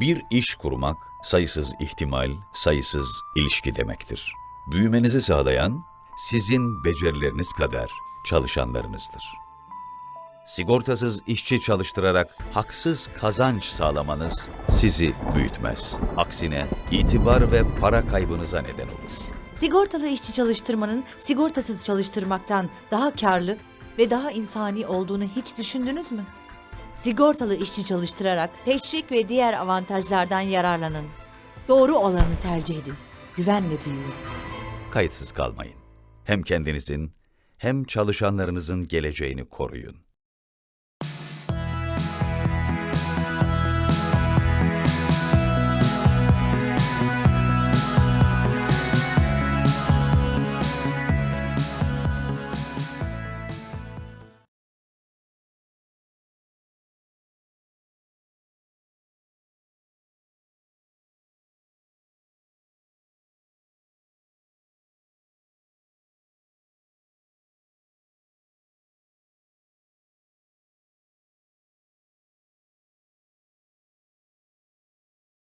Bir iş kurmak sayısız ihtimal, sayısız ilişki demektir. Büyümenizi sağlayan sizin becerileriniz kadar çalışanlarınızdır. Sigortasız işçi çalıştırarak haksız kazanç sağlamanız sizi büyütmez. Aksine itibar ve para kaybınıza neden olur. Sigortalı işçi çalıştırmanın sigortasız çalıştırmaktan daha karlı ve daha insani olduğunu hiç düşündünüz mü? Sigortalı işçi çalıştırarak teşvik ve diğer avantajlardan yararlanın. Doğru olanı tercih edin. Güvenle büyüyün. Kayıtsız kalmayın. Hem kendinizin hem çalışanlarınızın geleceğini koruyun.